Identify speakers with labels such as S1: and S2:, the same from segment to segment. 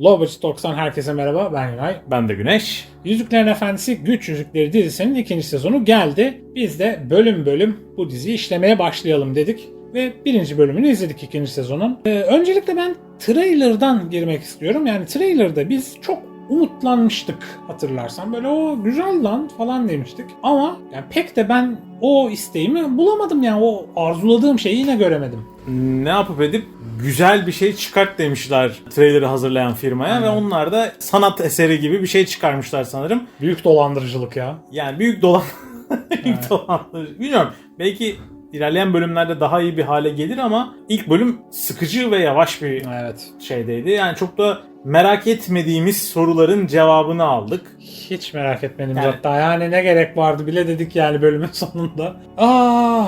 S1: Lovebirds Talks'tan herkese merhaba. Ben Yunay.
S2: Ben de Güneş.
S1: Yüzüklerin Efendisi Güç Yüzükleri dizisinin ikinci sezonu geldi. Biz de bölüm bölüm bu diziyi işlemeye başlayalım dedik. Ve birinci bölümünü izledik ikinci sezonun. Ee, öncelikle ben trailer'dan girmek istiyorum. Yani trailer'da biz çok umutlanmıştık hatırlarsan. Böyle o güzel lan falan demiştik. Ama yani pek de ben o isteğimi bulamadım yani. O arzuladığım şeyi yine göremedim.
S2: Ne yapıp edip güzel bir şey çıkart demişler trailer'ı hazırlayan firmaya ve onlar da sanat eseri gibi bir şey çıkarmışlar sanırım.
S1: Büyük dolandırıcılık ya.
S2: Yani büyük dolan büyük
S1: Evet.
S2: dolandırıcı. Bilmiyorum. Belki ilerleyen bölümlerde daha iyi bir hale gelir ama ilk bölüm sıkıcı ve yavaş bir
S1: Evet.
S2: şeydeydi. Yani çok da merak etmediğimiz soruların cevabını aldık.
S1: Hiç merak etmedim
S2: Yani-
S1: hatta. Yani ne gerek vardı bile dedik yani bölümün sonunda. Aa,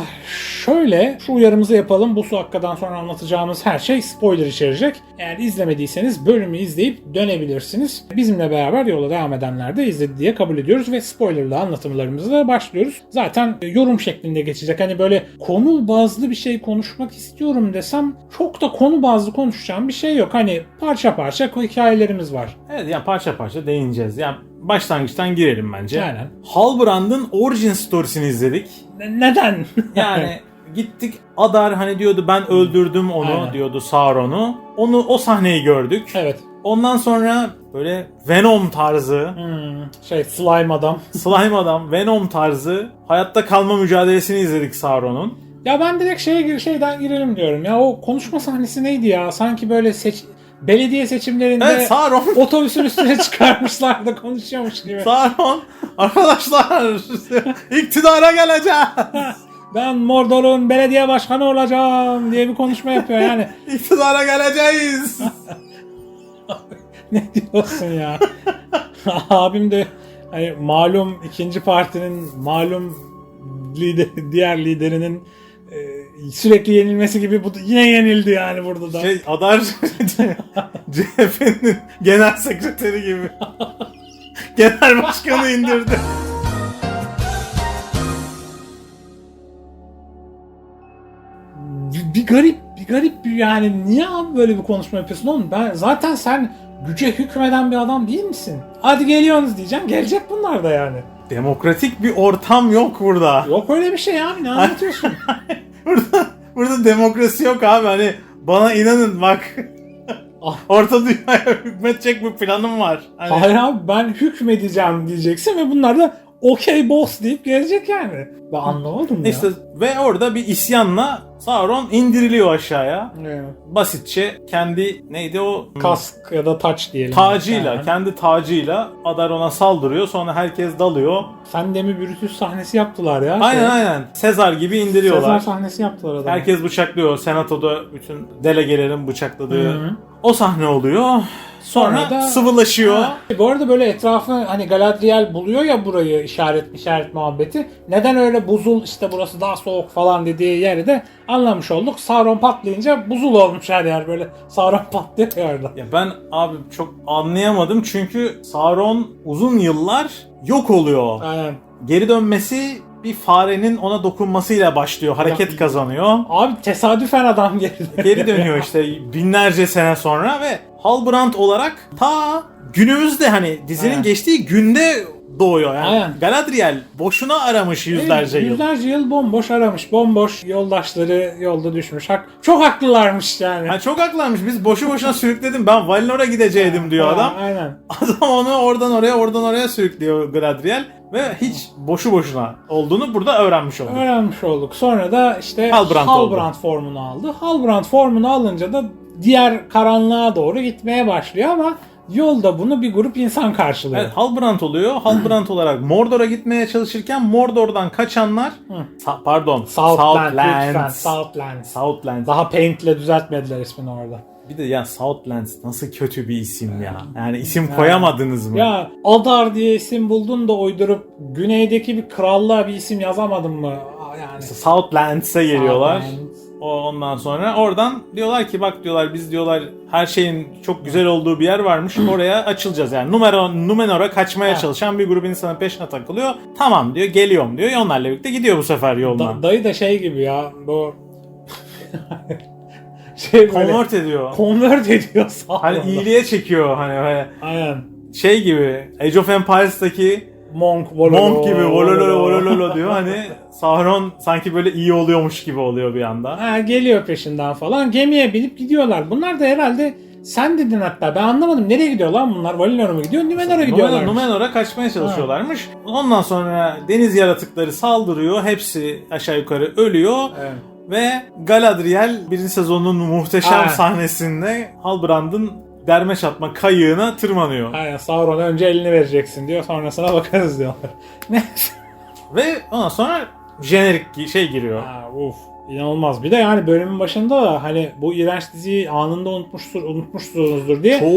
S1: şöyle şu uyarımızı yapalım. Bu su hakikadan sonra anlatacağımız her şey spoiler içerecek. Eğer izlemediyseniz bölümü izleyip dönebilirsiniz. Bizimle beraber yola devam edenler de izledi diye kabul ediyoruz ve spoilerlı anlatımlarımıza da başlıyoruz. Zaten e, yorum şeklinde geçecek. Hani böyle konu bazlı bir şey konuşmak istiyorum desem çok da konu bazlı konuşacağım bir şey yok. Hani parça parça hikayelerimiz var.
S2: Evet yani parça parça değineceğiz. Yani başlangıçtan girelim bence.
S1: Aynen.
S2: Halbrand'ın origin storiesini izledik.
S1: Ne- Neden?
S2: Yani gittik Adar hani diyordu ben öldürdüm onu
S1: Aynen.
S2: diyordu Sauron'u. Onu o sahneyi gördük.
S1: evet.
S2: Ondan sonra böyle Venom tarzı,
S1: Hmm, şey slime adam.
S2: slime adam, Venom tarzı hayatta kalma mücadelesini izledik Sauron'un.
S1: Ya ben direkt şeye gir şeyden girelim diyorum. Ya o konuşma sahnesi neydi ya? Sanki böyle seç belediye seçimlerinde
S2: Evet Sauron
S1: otobüsün üstüne çıkarmışlar da konuşuyormuş gibi.
S2: Sauron arkadaşlar iktidara geleceğim.
S1: ben Mordor'un belediye başkanı olacağım diye bir konuşma yapıyor yani.
S2: İktidara geleceğiz.
S1: ne diyorsun ya? Abim de hani malum ikinci partinin malum lider, diğer liderinin e, sürekli yenilmesi gibi bu yine yenildi yani burada da.
S2: Şey Adar CHP'nin genel sekreteri gibi. genel başkanı indirdi.
S1: bir, bir garip bir garip bir yani niye abi böyle bir konuşma yapıyorsun oğlum? Ben zaten sen güce hükmeden bir adam değil misin? Hadi geliyorsunuz diyeceğim. Gelecek bunlar da yani.
S2: Demokratik bir ortam yok burada.
S1: Yok öyle bir şey abi ne anlatıyorsun?
S2: Burada burada demokrasi yok abi hani bana inanın bak.
S1: Ah.
S2: Orta dünyaya hükmetecek bir planım var. Hani
S1: Hayır abi ben hükmedeceğim diyeceksin ve bunlar da okey boss deyip gelecek yani. Ben anlamadım ya.
S2: işte ve orada bir isyanla Sauron indiriliyor aşağıya.
S1: Evet.
S2: Basitçe kendi neydi o
S1: Kask ya da taç diyelim.
S2: tacıyla,
S1: Yani.
S2: kendi tacıyla Adar ona saldırıyor. Sonra herkes dalıyor.
S1: Sen de mi Brutus sahnesi yaptılar ya?
S2: Aynen
S1: Şey,
S2: aynen. Sezar gibi
S1: Sezar
S2: indiriyorlar.
S1: sahnesi yaptılar adamı.
S2: Herkes bıçaklıyor. Senatoda bütün delegelerin bıçakladığı
S1: Hı hı.
S2: o sahne oluyor. Sonra,
S1: Sonra da-
S2: sıvılaşıyor.
S1: Ha, Bu arada böyle etrafı hani Galadriel buluyor ya burayı işaret işaret muhabbeti. Neden öyle buzul işte burası daha soğuk falan dediği yeri de anlamış olduk. Sauron patlayınca buzul olmuş her yer böyle. Sauron patlıyor orada.
S2: Ya ben abi çok anlayamadım çünkü Sauron uzun yıllar yok oluyor.
S1: Aynen.
S2: Geri dönmesi bir farenin ona dokunmasıyla başlıyor. Hareket
S1: Ya-
S2: kazanıyor.
S1: Abi tesadüfen adam geri
S2: Geri dönüyor işte binlerce sene sonra ve Halbrand olarak ta günümüzde hani dizinin
S1: Aynen.
S2: geçtiği günde doğuyor. Yani
S1: Aynen.
S2: Galadriel boşuna aramış yüzlerce yıl.
S1: Yüzlerce yıl bomboş aramış. Bomboş yoldaşları yolda düşmüş. Hak, çok haklılarmış yani.
S2: Ha, çok haklılarmış. Biz boşu boşuna sürükledim. Ben Valinor'a gideceydim diyor adam.
S1: Aynen.
S2: Adam onu oradan oraya oradan oraya sürüklüyor Galadriel ve hiç boşu boşuna olduğunu burada öğrenmiş olduk.
S1: Öğrenmiş olduk. Sonra da işte
S2: Halbrand
S1: Halbrand,
S2: oldu.
S1: formunu aldı. Halbrand formunu alınca da diğer karanlığa doğru gitmeye başlıyor ama yolda bunu bir grup insan karşılıyor.
S2: Evet, Halbrand oluyor. Halbrand olarak Mordor'a gitmeye çalışırken Mordor'dan kaçanlar Sa- pardon
S1: Southland, lütfen.
S2: Southlands.
S1: Southlands.
S2: Southlands.
S1: Daha Paint'le düzeltmediler ismini orada.
S2: Bir de ya Southlands nasıl kötü bir isim ya. Yani isim koyamadınız mı?
S1: Ya Adar diye isim buldun da uydurup güneydeki bir krallığa bir isim yazamadın mı? Aa, Yani
S2: Southlands'e geliyorlar.
S1: Southlands.
S2: O ondan sonra oradan diyorlar ki bak diyorlar biz diyorlar her şeyin çok güzel olduğu bir yer varmış oraya açılacağız yani Numero, Numenor'a kaçmaya
S1: Ha.
S2: çalışan bir grup insanın peşine takılıyor. Tamam diyor geliyorum diyor onlarla birlikte gidiyor bu sefer yoldan.
S1: Da- dayı da şey gibi ya bu şey böyle
S2: Convert ediyor.
S1: convert ediyor Sauron'da.
S2: Hani iyiliğe çekiyor hani böyle
S1: Aynen.
S2: şey gibi Age of Empires'taki
S1: Monk, vololo,
S2: Monk gibi volololo volololo diyor hani Sauron sanki böyle iyi oluyormuş gibi oluyor bir anda.
S1: Ha, geliyor peşinden falan. Gemiye binip gidiyorlar. Bunlar da herhalde sen dedin hatta ben anlamadım. Nereye gidiyor lan bunlar? Valinor'a mı gidiyor? Numenor'a gidiyorlar.
S2: Numenor, Numenor'a kaçmaya çalışıyorlarmış. Ondan sonra deniz yaratıkları saldırıyor. Hepsi aşağı yukarı ölüyor.
S1: Evet.
S2: Ve Galadriel birinci sezonun muhteşem
S1: Ha.
S2: sahnesinde Halbrand'ın derme çatma kayığına tırmanıyor.
S1: Aynen Sauron'a önce elini vereceksin diyor. Sonrasına bakarız diyorlar. Neyse.
S2: Ve ondan sonra jenerik şey giriyor.
S1: Ha, uf. İnanılmaz. Bir de yani bölümün başında da hani bu iğrenç diziyi anında unutmuştur, unutmuşsunuzdur diye
S2: Çok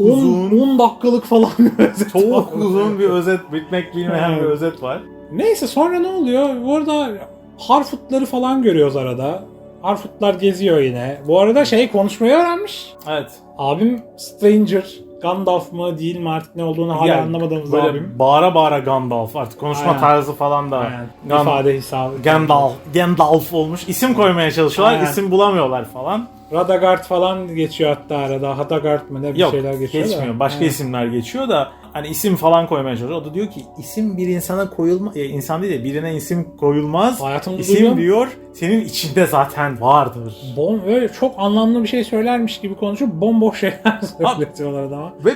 S1: 10,
S2: uzun,
S1: 10 dakikalık falan bir özet var.
S2: çok uzun bir özet, bitmek bilmeyen bir özet var.
S1: Neyse sonra ne oluyor? Bu arada Harfoot'ları falan görüyoruz arada. Harfoot'lar geziyor yine. Bu arada şey konuşmayı öğrenmiş.
S2: Evet.
S1: Abim Stranger. Gandalf mı değil mi artık ne olduğunu hala
S2: Yani
S1: anlamadığımız
S2: böyle
S1: abim.
S2: bağıra bağıra Gandalf artık konuşma
S1: Aynen.
S2: tarzı falan da
S1: Aynen.
S2: Gan-
S1: İfade hesabı.
S2: Gandalf, Gandalf olmuş. İsim koymaya çalışıyorlar,
S1: Aynen.
S2: isim bulamıyorlar falan.
S1: Radagard falan geçiyor hatta arada. Hadagard mı ne bir
S2: Yok,
S1: şeyler geçiyor
S2: geçmiyor.
S1: da.
S2: Başka
S1: Evet.
S2: isimler geçiyor da hani isim falan koymaya çalışıyor. O da diyor ki isim bir insana koyulma, e, insan değil de birine isim koyulmaz.
S1: Hayatımda
S2: İsim
S1: duyuyorum.
S2: diyor senin içinde zaten vardır.
S1: Bom, öyle çok anlamlı bir şey söylermiş gibi konuşup bomboş şeyler söyletiyorlar adama.
S2: Ve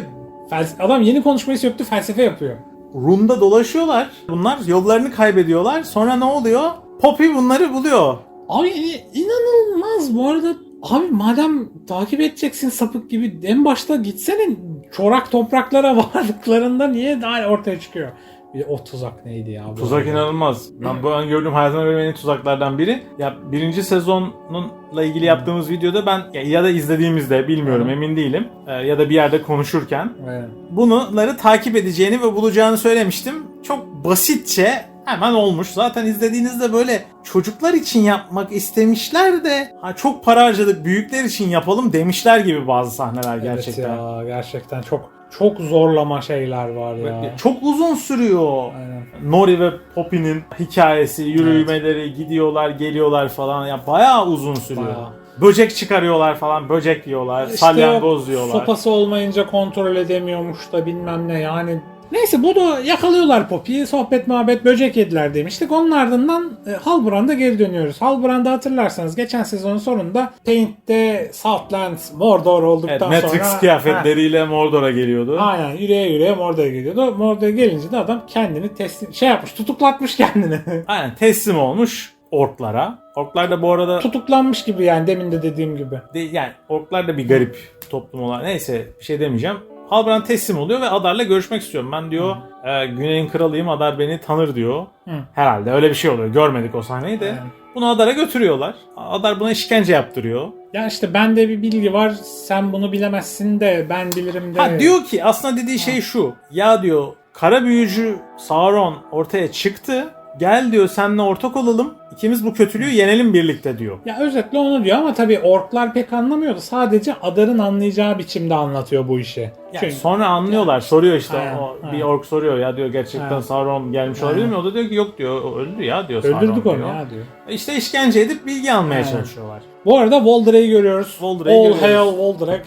S1: Fels- adam yeni konuşmayı söktü felsefe yapıyor.
S2: Rum'da dolaşıyorlar. Bunlar yollarını kaybediyorlar. Sonra ne oluyor? Poppy bunları buluyor.
S1: Abi i- inanılmaz bu arada. Abi madem takip edeceksin sapık gibi en başta gitsene çorak topraklara vardıklarında niye daha ortaya çıkıyor? Bir de o tuzak neydi ya? bu
S2: Tuzak
S1: arada?
S2: inanılmaz. Ben bu an gördüğüm hayatımda gördüğüm en iyi tuzaklardan biri. Ya birinci sezonla ilgili yaptığımız videoda ben ya, ya da izlediğimizde bilmiyorum
S1: Hı.
S2: emin değilim. Ee, ya da bir yerde konuşurken
S1: Evet.
S2: bunları takip edeceğini ve bulacağını söylemiştim. Çok basitçe hemen olmuş. Zaten izlediğinizde böyle çocuklar için yapmak istemişler de ha çok para harcadık büyükler için yapalım demişler gibi bazı sahneler gerçekten.
S1: Evet ya gerçekten çok çok zorlama şeyler var ya.
S2: Çok uzun sürüyor.
S1: Aynen.
S2: Nori ve Poppy'nin hikayesi, yürümeleri, gidiyorlar, geliyorlar falan. Ya bayağı uzun sürüyor.
S1: Bayağı.
S2: Böcek çıkarıyorlar falan, böcek yiyorlar,
S1: İşte
S2: salyangoz yiyorlar.
S1: Sopası olmayınca kontrol edemiyormuş da bilmem ne yani. Neyse bu da yakalıyorlar Poppy'yi. Sohbet muhabbet böcek yediler demiştik. Onun ardından e, Halbrand'a geri dönüyoruz. Halbrand'ı hatırlarsanız geçen sezonun sonunda Paint'te Southlands Mordor
S2: Evet,
S1: olduktan
S2: Matrix
S1: sonra... Ha,
S2: kıyafetleriyle Mordor'a geliyordu.
S1: Aynen yürüye yürüye Mordor'a geliyordu. Mordor'a gelince de adam kendini teslim şey yapmış tutuklatmış kendini.
S2: Aynen teslim olmuş orklara. Orklar da bu arada
S1: Tutuklanmış gibi yani demin de dediğim gibi.
S2: de, yani orklar da bir garip toplum olan. Neyse bir şey demeyeceğim. Halbrand teslim oluyor ve Adar'la görüşmek istiyorum. Ben diyor e, Güney'in kralıyım Adar beni tanır diyor.
S1: Hı.
S2: Herhalde öyle bir şey oluyor. Görmedik o sahneyi de.
S1: Evet.
S2: Bunu Adar'a götürüyorlar. Adar buna işkence yaptırıyor.
S1: Ya işte bende bir bilgi var sen bunu bilemezsin de ben bilirim de.
S2: Ha diyor ki aslında dediği şey şu. Ya diyor kara büyücü Sauron ortaya çıktı. Gel diyor seninle ortak olalım. İkimiz bu kötülüğü yenelim birlikte diyor.
S1: Ya özetle onu diyor ama tabii orklar pek anlamıyordu. Sadece Adar'ın anlayacağı biçimde anlatıyor bu işi.
S2: Yani
S1: Çünkü
S2: sonra anlıyorlar. Soruyor işte.
S1: Aynen,
S2: o, bir
S1: aynen.
S2: ork soruyor ya diyor gerçekten
S1: Aynen.
S2: Sauron gelmiş olabilir
S1: Aynen.
S2: mi? O da diyor ki yok diyor. öldü ya diyor Sauron
S1: öldürdük onu
S2: diyor.
S1: ya diyor.
S2: İşte işkence edip bilgi almaya
S1: Aynen.
S2: çalışıyorlar.
S1: Bu arada Voldrake'i görüyoruz.
S2: Voldrake'i
S1: All
S2: görüyoruz.
S1: hail Voldrake.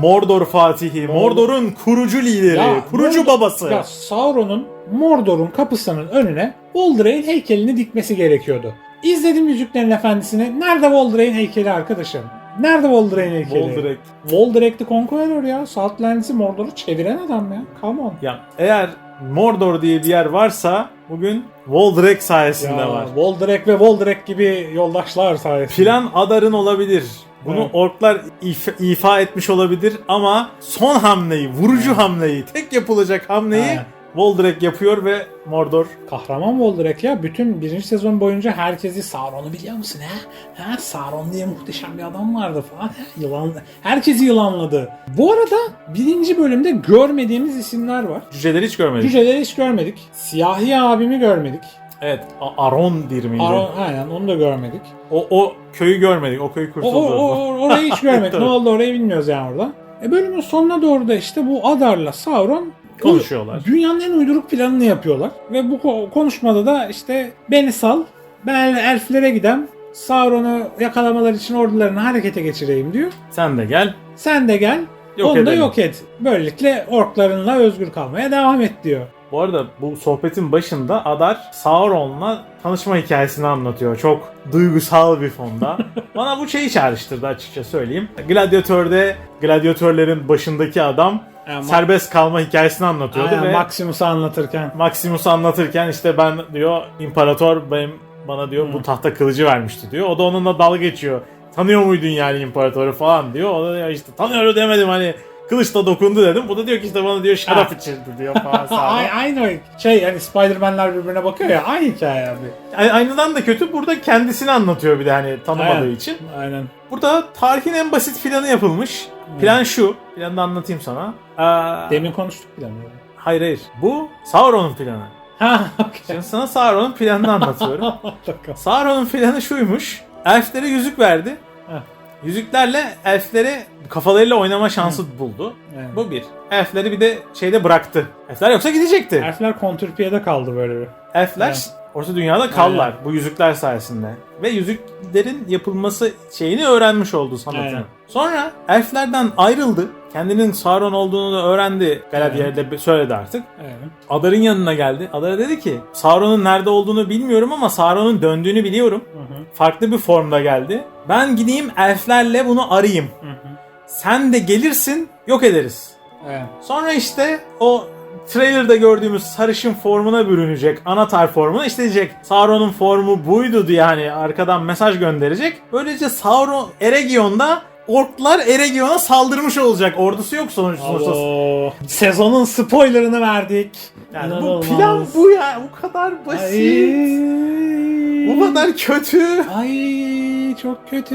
S2: Mordor Fatihi, Mordor'un kurucu lideri,
S1: Ya,
S2: kurucu
S1: Mordor-
S2: babası.
S1: Ya Sauron'un Mordor'un kapısının önüne Voldrake'in heykelini dikmesi gerekiyordu. İzledim Yüzüklerin Efendisi'ni. Nerede Voldrake'in heykeli arkadaşım? Nerede Voldrake'in heykeli?
S2: Voldrake.
S1: Voldrake the Conqueror ya. Southlands'i Mordor'u çeviren adam ya. Come on.
S2: Ya eğer Mordor diye bir yer varsa bugün Voldrake sayesinde
S1: Ya,
S2: var.
S1: Voldrake ve Voldrake gibi yoldaşlar sayesinde.
S2: Plan Adar'ın olabilir. Bunu
S1: Evet.
S2: orklar if- ifa etmiş olabilir ama son hamleyi, vurucu hamleyi, tek yapılacak hamleyi
S1: Evet.
S2: Voldrake yapıyor ve Mordor
S1: Kahraman Voldrake ya bütün birinci sezon boyunca herkesi Sauron'u biliyor musun ha? Ha Sauron diye muhteşem bir adam vardı falan. Ha, Yılan, herkesi yılanladı. Bu arada birinci bölümde görmediğimiz isimler var.
S2: cüceleri hiç görmedik.
S1: Cüceleri hiç görmedik. Siyahi abimi görmedik.
S2: Evet, A- Arondir miydi?
S1: Aron, aynen onu da görmedik.
S2: O, o köyü görmedik. O köy
S1: O,
S2: kurtuldu.
S1: o, o- orayı hiç görmedik. ne oldu orayı bilmiyoruz yani orada. E bölümün sonuna doğru da işte bu Adar'la Sauron
S2: Konuşuyorlar.
S1: Dünyanın en uyduruk planını yapıyorlar. Ve bu ko- konuşmada da işte beni sal, ben elflere gidem, Sauron'u yakalamalar için ordularını harekete geçireyim diyor.
S2: Sen de gel.
S1: Sen de gel.
S2: Yok
S1: onu da
S2: edelim.
S1: yok et. Böylelikle orklarınla özgür kalmaya devam et diyor.
S2: Bu arada bu sohbetin başında Adar Sauron'la tanışma hikayesini anlatıyor. Çok duygusal bir fonda. Bana bu şeyi çağrıştırdı açıkça söyleyeyim. Gladyatör'de gladyatörlerin başındaki adam
S1: Yani
S2: serbest kalma hikayesini anlatıyordu
S1: Aynen,
S2: ve
S1: Maximus'u anlatırken.
S2: Maximus'u anlatırken işte ben diyor imparator benim bana diyor bu tahta kılıcı vermişti diyor. O da onunla dalga geçiyor. Tanıyor muydun yani imparatoru falan diyor. O da diyor işte tanıyorum demedim hani kılıçla dokundu dedim. Bu da diyor ki işte bana diyor şarap içirdi diyor falan. sağda.
S1: Aynı şey hani Spider-Man'ler birbirine bakıyor ya aynı hikaye abi.
S2: A- Aynıdan da kötü burada kendisini anlatıyor bir de hani tanımadığı
S1: Aynen.
S2: için.
S1: Aynen.
S2: Burada tarihin en basit planı yapılmış. Plan şu. Planı da anlatayım sana. Aa,
S1: Demin konuştuk bile mi?
S2: hayır hayır. Bu Sauron'un planı.
S1: Ha okey.
S2: Şimdi sana Sauron'un planını anlatıyorum.
S1: Bakalım.
S2: Sauron'un planı şuymuş. Elflere yüzük verdi.
S1: Heh.
S2: Yüzüklerle elflere kafalarıyla oynama şansı buldu.
S1: Yani.
S2: Bu bir. Elfleri bir de şeyde bıraktı. Elfler yoksa gidecekti.
S1: Elfler kontrpiyede kaldı böyle bir.
S2: Elfler
S1: Evet.
S2: Orta Dünya'da kaldılar bu yüzükler sayesinde. Ve yüzüklerin yapılması şeyini öğrenmiş oldu sanatını.
S1: Aynen.
S2: Sonra elflerden ayrıldı. Kendinin Sauron olduğunu da öğrendi. Galadriel'e de söyledi artık.
S1: Evet.
S2: Adar'ın yanına geldi. Adar dedi ki Sauron'un nerede olduğunu bilmiyorum ama Sauron'un döndüğünü biliyorum.
S1: Hı hı.
S2: Farklı bir formda geldi. Ben gideyim elflerle bunu arayayım.
S1: Hı hı.
S2: Sen de gelirsin yok ederiz.
S1: Evet.
S2: Sonra işte o trailer'da gördüğümüz sarışın formuna bürünecek. Anatar formuna işte diyecek Sauron'un formu buydu diye hani arkadan mesaj gönderecek. Böylece Sauron Eregion'da orklar Eregion'a saldırmış olacak. Ordusu yok sonuç sonuçta.
S1: Alo. Sezonun spoilerını verdik.
S2: Yani bu
S1: İnanılmaz.
S2: plan bu ya. Bu kadar basit.
S1: Ay.
S2: Bu kadar kötü.
S1: Ay çok kötü.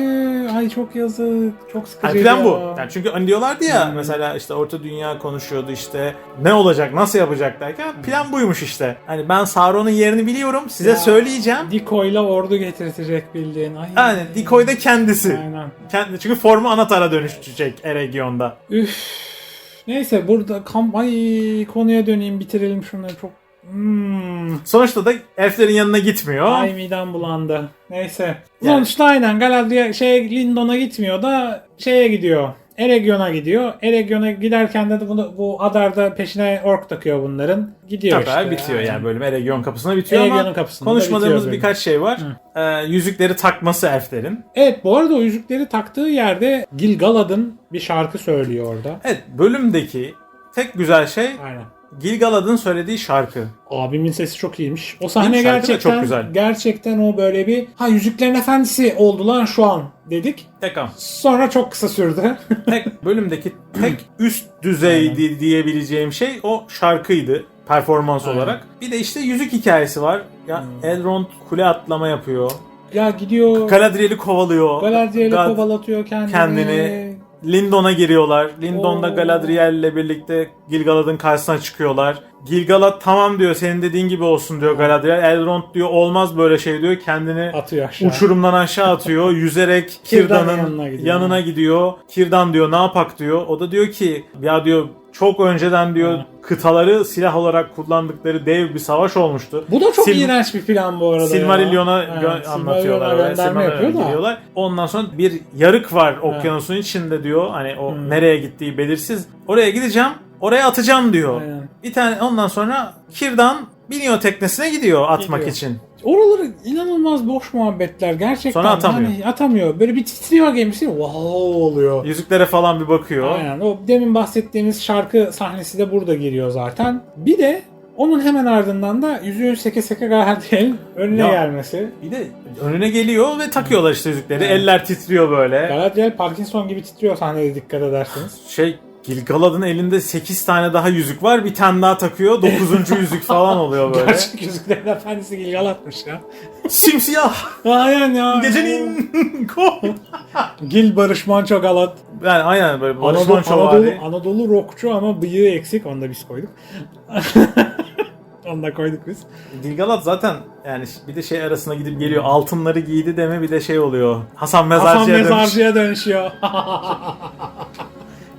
S1: Ay çok yazık. Çok sıkıcı. Ya.
S2: bu. Yani çünkü hani diyorlardı ya
S1: Hmm.
S2: mesela işte Orta Dünya konuşuyordu işte ne olacak nasıl yapacak derken plan buymuş işte. Hani ben Sauron'un yerini biliyorum size
S1: Ya.
S2: söyleyeceğim.
S1: Diko'yla ordu getirtecek bildiğin. Ay.
S2: Yani Dikoy da kendisi.
S1: Aynen.
S2: Kendi, çünkü formu anatara dönüşecek Eregion'da.
S1: Üf. Neyse burada kam ay konuya döneyim bitirelim şunları çok Hmm.
S2: Sonuçta da elflerin yanına gitmiyor.
S1: Ay midem bulandı. Neyse.
S2: Yani-
S1: Sonuçta aynen Galadriel şey Lindon'a gitmiyor da şeye gidiyor. Eregion'a gidiyor. Eregion'a giderken de bunu, bu Adar'da peşine ork takıyor bunların. Gidiyor
S2: Tabii
S1: işte.
S2: bitiyor yani bölüm Eregion kapısına bitiyor
S1: Eregion'un
S2: ama
S1: kapısında da
S2: konuşmadığımız birkaç şey var. Ee, yüzükleri takması elflerin.
S1: Evet bu arada o yüzükleri taktığı yerde Gil-galad'ın bir şarkı söylüyor orada.
S2: Evet bölümdeki tek güzel şey
S1: Aynen.
S2: Gilgalad'ın söylediği şarkı.
S1: Abimin sesi çok iyiymiş. O sahne?
S2: Şarkı da
S1: gerçekten
S2: çok güzel.
S1: gerçekten o böyle bir ha Yüzüklerin Efendisi oldu lan şu an dedik.
S2: Tek an.
S1: Sonra çok kısa sürdü.
S2: tek bölümdeki tek üst düzey di- diyebileceğim şey o şarkıydı performans
S1: Aynen.
S2: olarak. Bir de işte yüzük hikayesi var. Ya
S1: Hmm.
S2: Elrond kule atlama yapıyor.
S1: ya gidiyor
S2: Galadriel'i kovalıyor.
S1: Galadriel'i kovalatıyor kendini.
S2: kendini. Lindon'a giriyorlar. Lindon'da
S1: Oo.
S2: Galadriel'le birlikte Gilgalad'ın karşısına çıkıyorlar. Gilgalad tamam diyor senin dediğin gibi olsun diyor Galadriel. Elrond diyor olmaz böyle şey diyor. Kendini
S1: atıyor aşağı.
S2: uçurumdan aşağı atıyor. Yüzerek
S1: Kirdan'ın
S2: Kirdan'ın
S1: yanına gidiyor.
S2: yanına gidiyor. Kirdan diyor ne yapak diyor. O da diyor ki ya diyor çok önceden diyor
S1: Hı.
S2: kıtaları silah olarak kullandıkları dev bir savaş olmuştu.
S1: Bu da çok
S2: Sil-
S1: iğrenç bir plan bu arada
S2: Silmarillion'a gö- anlatıyorlar.
S1: Silmarillion'a gönderme yapıyor da.
S2: Ondan sonra bir yarık var okyanusun içinde diyor. Hani o
S1: Hmm.
S2: nereye gittiği belirsiz. Oraya gideceğim. Oraya atacağım diyor.
S1: Aynen.
S2: Bir tane ondan sonra Kirdan biniyor teknesine gidiyor atmak
S1: Gidiyor.
S2: için.
S1: Oraları inanılmaz boş muhabbetler gerçekten.
S2: Sonra atamıyor.
S1: Hani atamıyor. Böyle bir titriyor gemisi. Wow oluyor.
S2: Yüzüklere falan bir bakıyor.
S1: Aynen. O demin bahsettiğimiz şarkı sahnesi de burada giriyor zaten. Bir de onun hemen ardından da yüzüğün seke seke Galadriel'in önüne
S2: Ya.
S1: gelmesi.
S2: Bir de önüne geliyor ve takıyorlar işte yüzükleri.
S1: Evet.
S2: Eller titriyor böyle.
S1: Galadriel Parkinson gibi titriyor sahnede dikkat ederseniz.
S2: Şey Gilgalad'ın elinde 8 tane daha yüzük var. Bir tane daha takıyor. 9. yüzük falan oluyor böyle.
S1: Gerçek Yüzüklerin Efendisi Gilgalad'mış ya.
S2: Simsiyah.
S1: Aynen ya.
S2: Gecenin ko.
S1: Gil Barış Manço Galad.
S2: Yani aynen böyle Barış
S1: Anadolu,
S2: Manço
S1: Anadolu,
S2: vari.
S1: Anadolu rockçu ama bıyığı eksik. Onu da biz koyduk. Onu da koyduk biz.
S2: Gilgalad zaten yani bir de şey arasına gidip geliyor. Altınları giydi deme bir de şey oluyor. Hasan Mezarcı'ya
S1: Hasan
S2: dönüş.
S1: Mezarcı'ya dönüşüyor.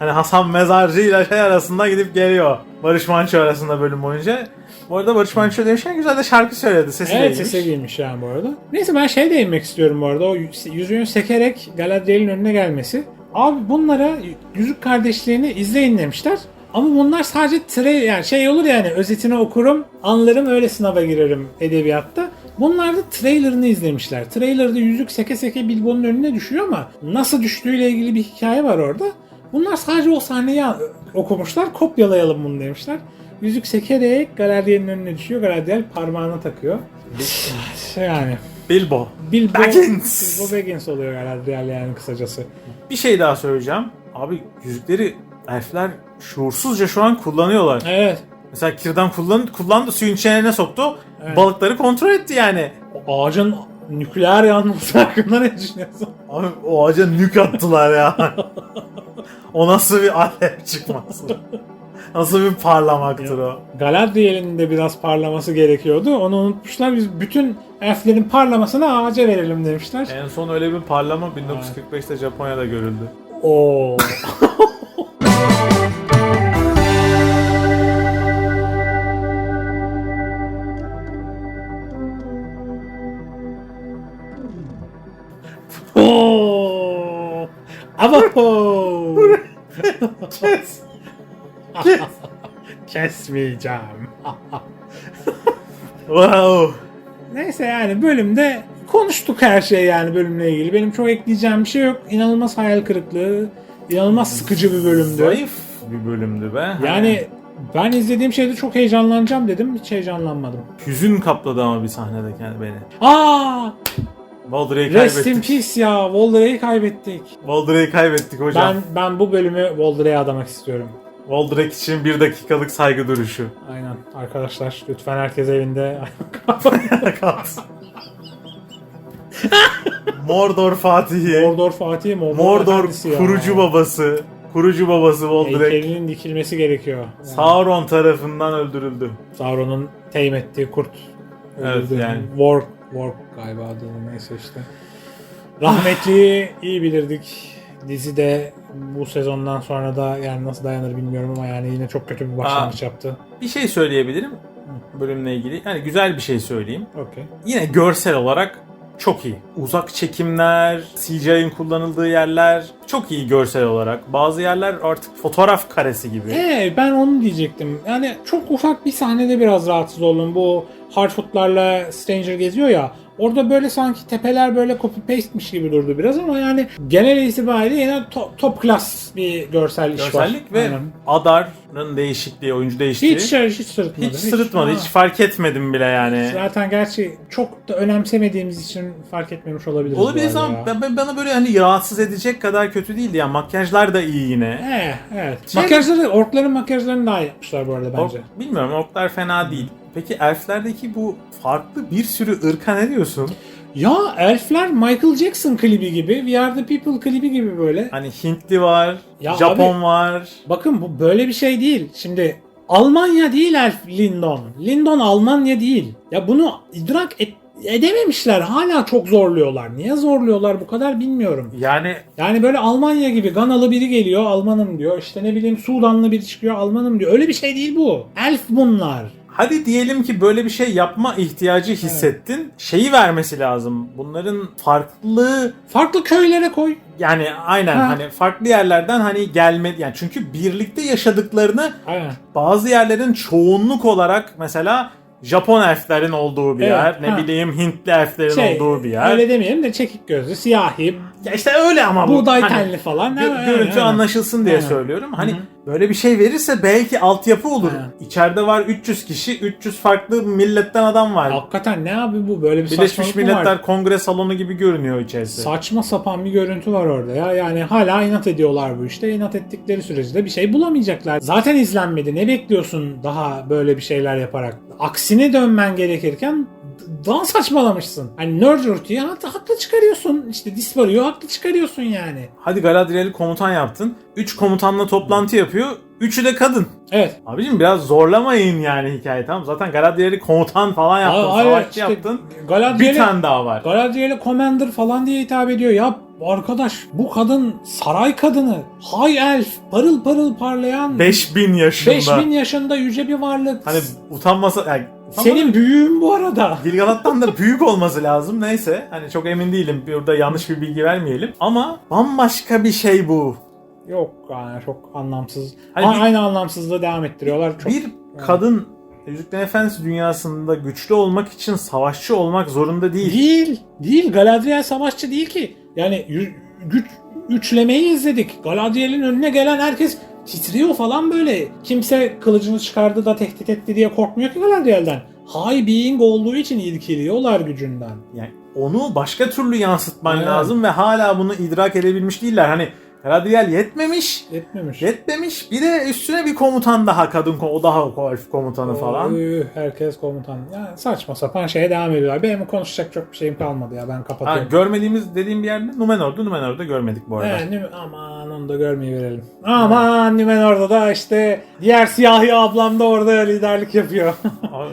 S2: Hani Hasan Mezarcı ile şey arasında gidip geliyor. Barış Manço arasında bölüm boyunca. Bu arada Barış Manço demişken güzel de şarkı söyledi. Sesi de
S1: Evet
S2: iyiymiş.
S1: sese girmiş yani bu arada. Neyse ben şey değinmek istiyorum bu arada. O yüzüğün sekerek Galadriel'in önüne gelmesi. Abi bunlara Yüzük Kardeşliğini izleyin demişler. Ama bunlar sadece tre yani şey olur yani özetini okurum, anlarım öyle sınava girerim edebiyatta. Bunlar da trailerını izlemişler. Trailer'da yüzük seke seke Bilbo'nun önüne düşüyor ama nasıl düştüğüyle ilgili bir hikaye var orada. Bunlar sadece o sahneyi okumuşlar, kopyalayalım bunu demişler. Yüzük sekerek Galadriel'in önüne düşüyor. Galadriel parmağına takıyor. Yani
S2: Bilbo.
S1: Bilbo
S2: Baggins.
S1: Bilbo Baggins oluyor Galadriel yani kısacası.
S2: Bir şey daha söyleyeceğim. Abi yüzükleri elfler şuursuzca şu an kullanıyorlar.
S1: Evet.
S2: Mesela kirdan kullan, kullandı suyun içine soktu.
S1: Evet.
S2: Balıkları kontrol etti yani.
S1: O ağacın nükleer yanması hakkında ne düşünüyorsun?
S2: Abi o ağaca nük attılar ya. o nasıl bir alev çıkması? Nasıl bir parlamaktır o?
S1: Galadriel'in de biraz parlaması gerekiyordu. Onu unutmuşlar. Biz bütün elflerin parlamasını ağaca verelim demişler.
S2: En son öyle bir parlama 1945'te Japonya'da görüldü.
S1: Oo. Oo. Avaho.
S2: Kes. Kes.
S1: Kesmeyeceğim.
S2: wow.
S1: Neyse yani bölümde konuştuk her şey yani bölümle ilgili. Benim çok ekleyeceğim bir şey yok. İnanılmaz hayal kırıklığı, inanılmaz sıkıcı bir bölümdü.
S2: Zayıf bir bölümdü be.
S1: Yani ben izlediğim şeyde çok heyecanlanacağım dedim. Hiç heyecanlanmadım.
S2: hüzün kapladı ama bir sahnede kendi beni.
S1: Aa!
S2: Baldur'u
S1: Rest in
S2: kaybettik.
S1: peace ya. Voldra'yı kaybettik.
S2: Baldur'u kaybettik hocam.
S1: Ben ben bu bölümü Voldra'ya adamak istiyorum.
S2: Voldrak için bir dakikalık saygı duruşu.
S1: Aynen. Arkadaşlar lütfen herkes evinde.
S2: Kalsın. Mordor Fatihi.
S1: Mordor Fatih Mordor,
S2: Mordor
S1: efendisi ya.
S2: kurucu babası. Kurucu babası Voldrak.
S1: Heykelinin dikilmesi gerekiyor. Yani
S2: Sauron tarafından öldürüldü.
S1: Sauron'un teyim ettiği kurt.
S2: Evet, yani.
S1: Warg, Warg galiba adı neyse işte. Rahmetliyi iyi bilirdik. Dizi de bu sezondan sonra da yani nasıl dayanır bilmiyorum ama yani yine çok kötü bir başlangıç yaptı.
S2: Bir şey söyleyebilirim bölümle ilgili. Yani güzel bir şey söyleyeyim.
S1: Okey.
S2: Yine görsel olarak çok iyi. Uzak çekimler, CGI'nin kullanıldığı yerler çok iyi görsel olarak. Bazı yerler artık fotoğraf karesi gibi.
S1: Ee, ben onu diyecektim. Yani çok ufak bir sahnede biraz rahatsız oldum. Bu Harfoot'larla Stranger geziyor ya. Orada böyle sanki tepeler böyle copy paste'miş gibi durdu biraz ama yani genel itibariyle yine top, top class bir görsel iş var.
S2: Görsellik ve
S1: Aynen.
S2: Adar'ın değişikliği, oyuncu değişikliği.
S1: hiç şey, hiç sırıtmadı.
S2: hiç sırıtmadı.
S1: Ha.
S2: Hiç fark etmedim bile yani.
S1: Zaten gerçi çok da önemsemediğimiz için fark etmemiş olabiliriz.
S2: Olabilir ama
S1: ya.
S2: ben, ben- bana böyle hani rahatsız edecek kadar kötü değildi yani makyajlar da iyi yine.
S1: Eh, evet.
S2: Şey-
S1: Makyajları, orkların makyajlarını daha iyi yapmışlar bu arada bence.
S2: Ork- bilmiyorum orklar fena değil. Peki elflerdeki bu farklı bir sürü ırka ne diyorsun?
S1: Ya elfler Michael Jackson klibi gibi, We Are The People klibi gibi böyle.
S2: Hani Hintli var,
S1: Ya
S2: Japon
S1: abi-
S2: var.
S1: Bakın bu böyle bir şey değil. Şimdi Almanya değil Elf Lindon. Lindon Almanya değil. Ya bunu idrak et- edememişler. Hala çok zorluyorlar. Niye zorluyorlar bu kadar bilmiyorum.
S2: Yani
S1: Yani böyle Almanya gibi Ganalı biri geliyor Almanım diyor. İşte ne bileyim Sudanlı biri çıkıyor Almanım diyor. Öyle bir şey değil bu. Elf bunlar.
S2: Hadi diyelim ki böyle bir şey yapma ihtiyacı hissettin. Şeyi vermesi lazım. Bunların farklı
S1: Farklı köylere koy.
S2: yani aynen
S1: Ha.
S2: hani farklı yerlerden hani gelme yani çünkü birlikte yaşadıklarını
S1: Aynen.
S2: bazı yerlerin çoğunluk olarak mesela Japon elflerin olduğu bir
S1: Evet,
S2: yer, ne
S1: ha.
S2: bileyim Hintli elflerin
S1: Şey,
S2: olduğu bir yer.
S1: Öyle demeyelim de çekik gözlü, siyahi,
S2: Ya işte öyle ama bu.
S1: buğday
S2: hani
S1: falan.
S2: gö-
S1: Evet,
S2: görüntü
S1: aynen.
S2: anlaşılsın diye
S1: Aynen.
S2: söylüyorum. Hani
S1: Hı hı.
S2: böyle bir şey verirse belki altyapı olur.
S1: Aynen.
S2: İçeride var 300 kişi, 300 farklı milletten adam var.
S1: Hakikaten ne abi bu böyle bir
S2: Birleşmiş
S1: saçmalık
S2: Milletler
S1: var?
S2: Kongre Salonu gibi görünüyor içerisi.
S1: Saçma sapan bir görüntü var orada ya. Yani hala inat ediyorlar bu işte. İnat ettikleri sürece de bir şey bulamayacaklar. Zaten izlenmedi. Ne bekliyorsun daha böyle bir şeyler yaparak? Aksine dönmen gerekirken daha saçmalamışsın. Hani Nerdurtu'yu haklı çıkarıyorsun. İşte Dispario'yu haklı çıkarıyorsun yani.
S2: Hadi Galadriel'i komutan yaptın. 3 komutanla toplantı yapıyor. Üçü de kadın.
S1: Evet.
S2: Abicim biraz zorlamayın yani hikaye tamam. Zaten Galadriel'i komutan falan yaptın.
S1: Aa, hayır,
S2: savaşçı
S1: işte
S2: yaptın.
S1: Galadriel'e-
S2: Bir tane daha var.
S1: Galadriel'e Commander falan diye hitap ediyor. Ya arkadaş bu kadın saray kadını. Hay elf parıl parıl parlayan
S2: 5000 yaşında.
S1: 5000 yaşında yüce bir varlık.
S2: Hani utanmasa yani
S1: Senin büyüğün bu arada.
S2: Gilgalat'tan da büyük olması lazım. Neyse hani çok emin değilim. Burada yanlış bir bilgi vermeyelim. Ama bambaşka bir şey bu.
S1: Yok yani çok anlamsız.
S2: Hani
S1: A-
S2: bir-
S1: Aynı anlamsızlığı devam ettiriyorlar. Çok,
S2: bir kadın Yüzüklerin Efendisi dünyasında güçlü olmak için savaşçı olmak zorunda değil.
S1: Değil. Değil. Galadriel savaşçı değil ki. Yani yü- güç üçlemeyi izledik. Galadriel'in önüne gelen herkes titriyor falan böyle. Kimse kılıcını çıkardı da tehdit etti diye korkmuyor ki Galadriel'den. High being olduğu için irkiliyorlar gücünden.
S2: Yani onu başka türlü yansıtman
S1: Evet.
S2: lazım ve hala bunu idrak edebilmiş değiller. Hani Galadriel yetmemiş.
S1: Etmemiş.
S2: Yetmemiş. Bir de üstüne bir komutan daha kadın o daha elf komutanı falan.
S1: Üh, herkes komutan. Yani saçma sapan şeye devam ediyorlar. Benim konuşacak çok bir şeyim kalmadı ya. Ben
S2: Ha,
S1: kapatıyorum.
S2: görmediğimiz dediğim bir yerde Numenor'du. Numenor'da görmedik bu arada.
S1: He, Nüm- aman onu da görmeyi verelim. Aman Nümenor'da da işte diğer siyahi ablam da orada liderlik yapıyor.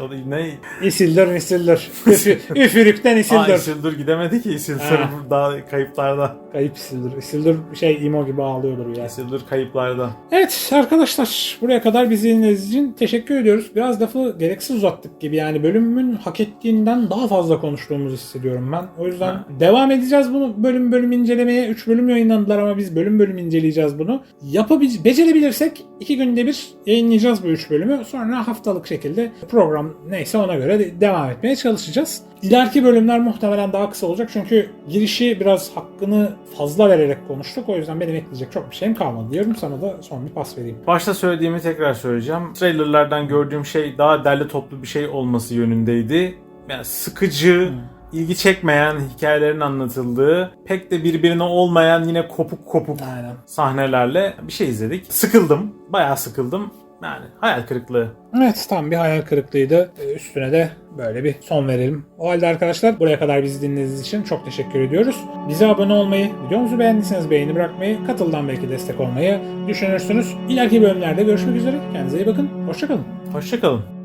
S2: O da ne?
S1: Isildur Isildur. Üfü, üfürükten
S2: Aa,
S1: Isildur.
S2: Isildur gidemedi ki Isildur
S1: Ha.
S2: daha kayıplarda.
S1: Kayıp Isildur. Isildur şey imo gibi ağlıyordur ya.
S2: Isildur kayıplarda.
S1: Evet arkadaşlar buraya kadar bizi dinlediğiniz için teşekkür ediyoruz. Biraz lafı gereksiz uzattık gibi yani bölümün hak ettiğinden daha fazla konuştuğumuzu hissediyorum ben. O yüzden
S2: Ha.
S1: devam edeceğiz bunu bölüm bölüm incelemeye. 3 bölüm yayınlandılar ama biz bölüm bölüm inceleyeceğiz bunu. Yapabil becerebilirsek 2 günde bir yayınlayacağız bu 3 bölümü. Sonra haftalık şekilde program neyse ona göre de devam etmeye çalışacağız. İleriki bölümler muhtemelen daha kısa olacak çünkü girişi biraz hakkını fazla vererek konuştuk. O yüzden benim ekleyecek çok bir şeyim kalmadı diyorum. Sana da son bir pas vereyim.
S2: Başta söylediğimi tekrar söyleyeceğim. Trailerlardan gördüğüm şey daha derli toplu bir şey olması yönündeydi. Yani sıkıcı, ilgi çekmeyen hikayelerin anlatıldığı, pek de birbirine olmayan yine kopuk kopuk
S1: Aynen.
S2: sahnelerle bir şey izledik. Sıkıldım. Bayağı sıkıldım. Yani hayal kırıklığı.
S1: Evet tam bir hayal kırıklığıydı. Ee, Üstüne de böyle bir son verelim. O halde arkadaşlar buraya kadar bizi dinlediğiniz için çok teşekkür ediyoruz. Bize abone olmayı, videomuzu beğendiyseniz beğeni bırakmayı, katıldan belki destek olmayı düşünürsünüz. İleriki bölümlerde görüşmek üzere. Kendinize iyi bakın. Hoşçakalın.
S2: Hoşçakalın.